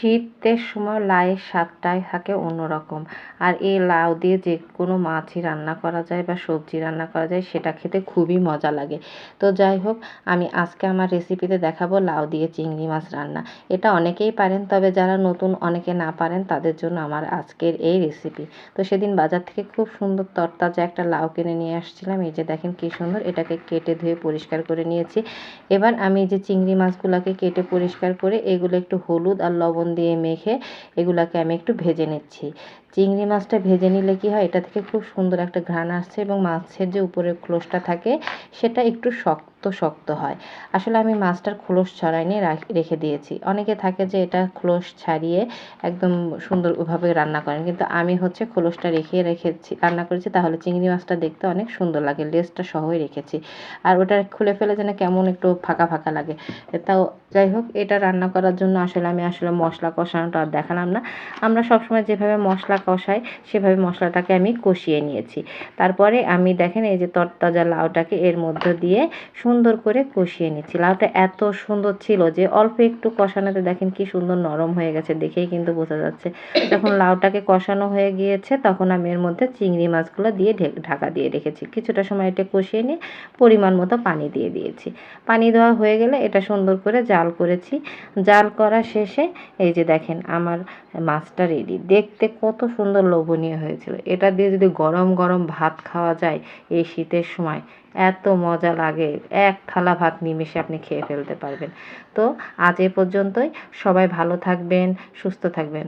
শীতের সময় লাউয়ের স্বাদটাই থাকে অন্যরকম। আর এই লাউ দিয়ে যে কোনো মাছই রান্না করা যায় বা সবজি রান্না করা যায়, সেটা খেতে খুবই মজা লাগে। তো যাই হোক, আমি আজকে আমার রেসিপিতে দেখাবো লাউ দিয়ে চিংড়ি মাছ রান্না। এটা অনেকেই পারেন, তবে যারা নতুন অনেকে না পারেন, তাদের জন্য আমার আজকের এই রেসিপি তো সেদিন বাজার থেকে খুব সুন্দর তরতাজা একটা লাউ কিনে নিয়ে আসছিলাম। এই যে দেখেন কী সুন্দর, এটাকে কেটে ধুয়ে পরিষ্কার করে নিয়েছি। এবার আমি যে চিংড়ি মাছগুলোকে কেটে পরিষ্কার করে, এগুলো একটু হলুদ আর লবণ দিয়ে মেখে এগুলাকে আমি একটু ভেজে নিচ্ছি। চিংড়ি মাছটা ভেজে নিলে কি হয়? এটা থেকে খুব সুন্দর একটা ঘ্রাণ আসছে এবং মাছের যে উপরের খোলসটা থাকে, সেটা একটু শক্ত শক্ত হয়। আসলে আমি মাছটার খোলস ছড়াইনি রেখে দিয়েছি। অনেকে থাকে যে এটা খোলস ছাড়িয়ে একদম সুন্দরভাবে রান্না করেন। কিন্তু আমি হচ্ছে খোলসটা রেখে রেখেছি, রান্না করেছি, তাহলে চিংড়ি মাছটা দেখতে অনেক সুন্দর লাগে লেজটা সহই রেখেছি। আর ওটা খুলে ফেলে যেন কেমন একটু ফাঁকা ফাঁকা লাগে। তাও যাই হোক, এটা রান্না করার জন্য আসলে আমি আসলে মশলা কষানোটা আর দেখালাম না। আমরা সবসময় যেভাবে মশলা কষাই, সেভাবে মশলাটাকে আমি কষিয়ে নিয়েছি। তারপরে আমি দেখেন এই যে তরতাজা লাউটাকে এর মধ্যে দিয়ে সুন্দর করে কষিয়ে নিচ্ছি। লাউটা এত সুন্দর ছিল যে অল্প একটু কষানোতে দেখেন কি সুন্দর নরম হয়ে গেছে দেখেই কিন্তু বোঝা যাচ্ছে। যখন লাউটাকে কষানো হয়ে গিয়েছে তখন আমি এর মধ্যে চিংড়ি মাছগুলো দিয়ে ঢাকা দিয়ে রেখেছি। কিছুটা সময় এটা কষিয়ে নিয়ে পরিমাণ মতো পানি দিয়ে দিয়েছি। পানি দেওয়া হয়ে গেলে এটা সুন্দর করে জাল করেছি। জাল করা শেষে এই যে দেখেন আমার মাছটা রেডি দেখতে কত সুন্দর লোভনীয় হয়েছিল। এটা দিয়ে যদি গরম গরম ভাত খাওয়া যায় এই শীতের সময়, এত মজা লাগে। এক থালা ভাত নিমেষে আপনি খেয়ে ফেলতে পারবেন। তো আজ এ পর্যন্তই। সবাই ভালো থাকবেন, সুস্থ থাকবেন।